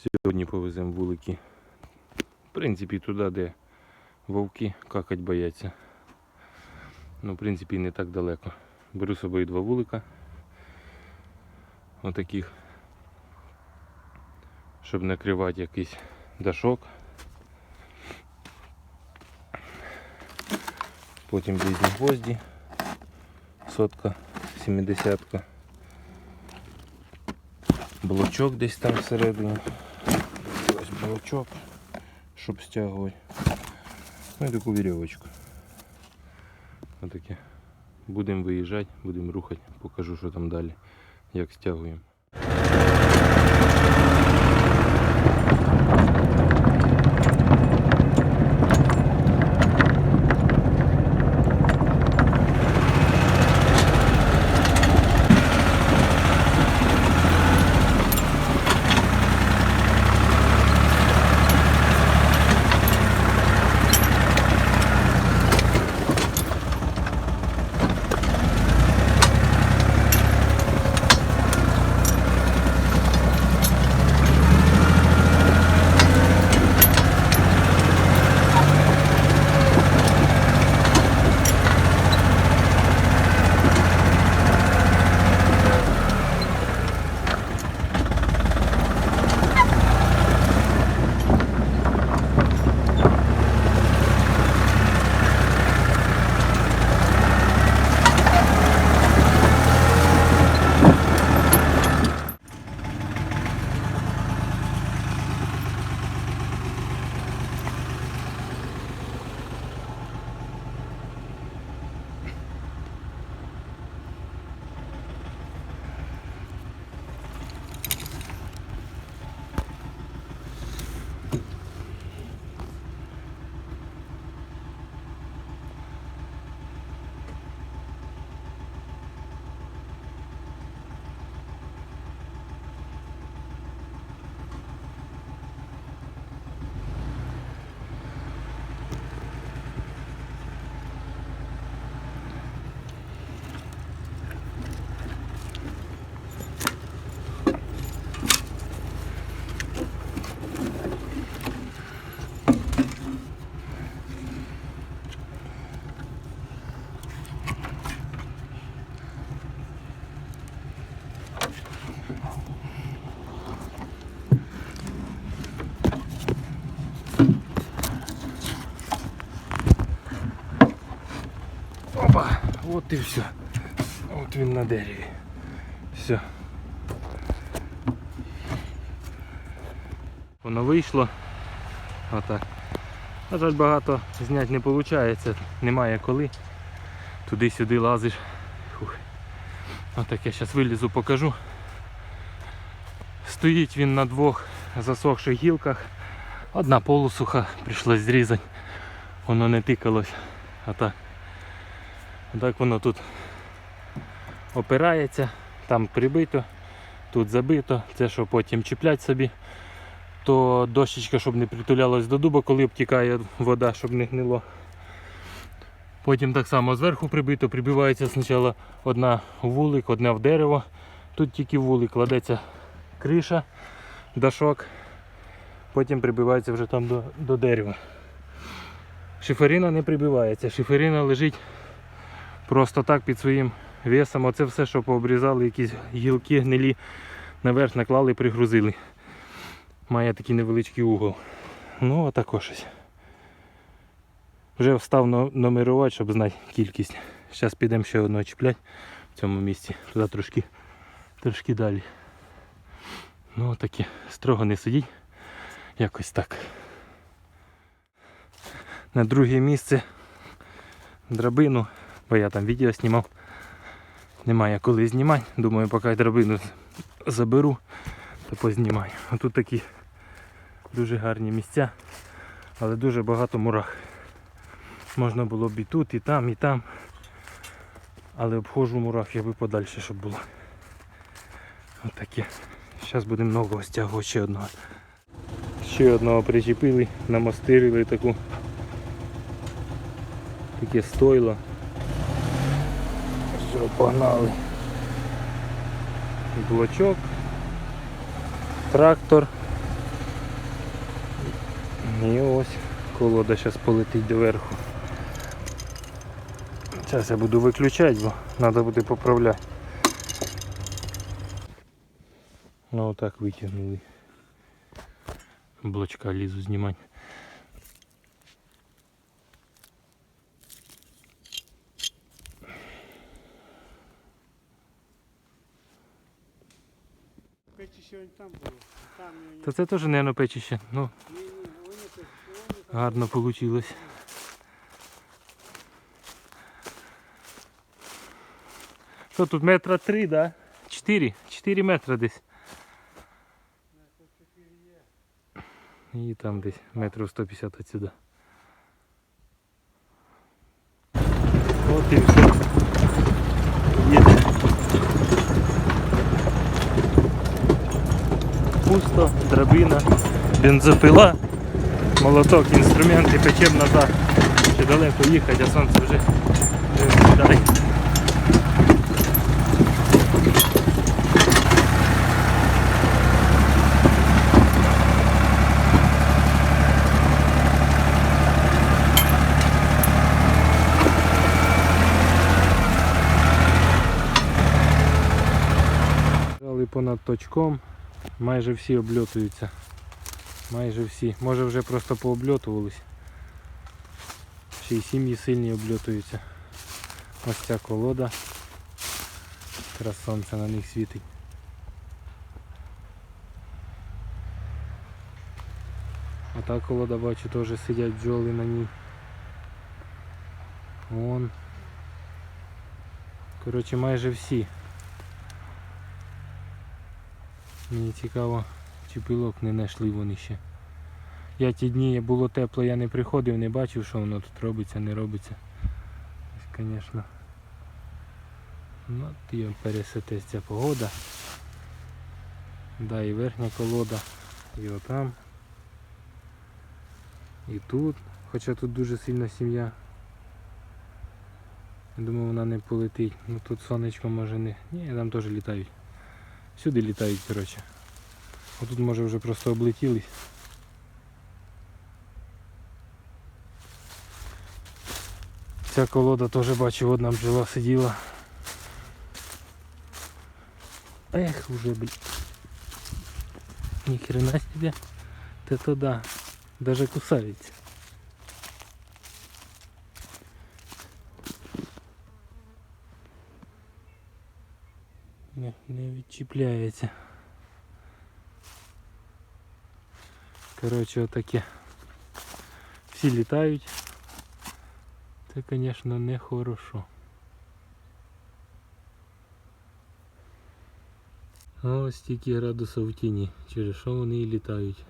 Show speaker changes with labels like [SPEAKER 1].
[SPEAKER 1] Сьогодні повеземо вулики. В принципі, туди, де вовки какать бояться. Ну, в принципі, не так далеко. Беру з собою два вулика. Отаких. Щоб накривати якийсь дашок. Потім різні гвозді. Сотка, сімдесятка. Блочок десь там всередині. Ось щоб стягувати. Ну і таку вірьовочку. Отаке. Будемо виїжджати, будемо рухати, покажу, що там далі, як стягуємо. Опа! От і все. От він на дереві. Все. Воно вийшло. Отак. На жаль, багато зняти не виходить, немає коли. Туди-сюди лазиш. Фух. Отак я зараз вилізу, покажу. Стоїть він на двох засохших гілках. Одна полусуха, прийшлось зрізати. Воно не тикалось. А. Так воно тут опирається, там прибито, тут забито, це що потім чіплять собі, то дощечка, щоб не притулялась до дуба, коли обтікає вода, щоб не гнило. Потім так само зверху прибито, прибивається спочатку одна в вулик, одна в дерево. Тут тільки вулик кладеться криша, дашок, потім прибивається вже там до, до дерева. Шиферина не прибивається, шиферина лежить просто так під своїм весом. Оце все, що пообрізали, якісь гілки гнилі, наверх наклали, пригрузили. Має такий невеличкий угол. Ну, отако щось. Вже встав номерувати, щоб знати кількість. Зараз підемо ще одного чіплять в цьому місці. Туди трошки, трошки далі. Ну таке, строго не сидіть. Якось так. На друге місце драбину бо я там відео знімав. Немає коли знімати. Думаю, поки драбину заберу, то познімаю. А тут такі дуже гарні місця, але дуже багато мурах. Можна було б і тут, і там, і там. Але обходжу мурах, я би подальше, щоб було. Отаке. Зараз будемо нового стягувати ще одного. Ще одного причепили, намастирили таку таке стойло. Погнали. Блочок, трактор, І ось колода зараз полетить доверху. Зараз я буду виключати, бо треба буде поправляти. Ну отак витягнули. Блочка лізу знімати.
[SPEAKER 2] Печище він там було. Там його
[SPEAKER 1] Та це теж, мабуть, печище. Ну,
[SPEAKER 2] ні, ні, вони це, вони там.
[SPEAKER 1] гарно вийшло. Що тут метра три, да? Чотири. Чотири метри десь. І там десь метрів 150 отсюда. От і все. Є. Пусто, драбина, бензопила, молоток, інструменти, печем назад. Ще далеко їхати, а сонце вже сідає. Понад точком, майже всі обльотуються. Майже всі. Може вже просто пообльотувались. Ще й сім'ї сильні обльотуються. Ось ця колода. Якраз сонце на них світить. А та колода бачу теж сидять бджоли на ній. Вон. Коротше майже всі. Мені цікаво, чи пилок не знайшли вони ще. Я ті дні було тепло, я не приходив, не бачив, що воно тут робиться, не робиться. Ось, Звісно. Ну, от пересететься ця погода. Да, і верхня колода, і отам. І тут. Хоча тут дуже сильна сім'я. Я думаю, вона не полетить. Ну тут сонечко може не. Ні, там теж літають. Сюди літають, коротше. Отут може вже просто облетілись. Ця колода теж бачу, одна бджола сиділа. Ех, уже, блін. Ні хрена себе. Та то да. Даже кусається. Не, не відчіпляється. Коротше, отаке. Всі літають. Це, звісно, не хорошо. Ось стільки градусів в тіні, через що вони і літають.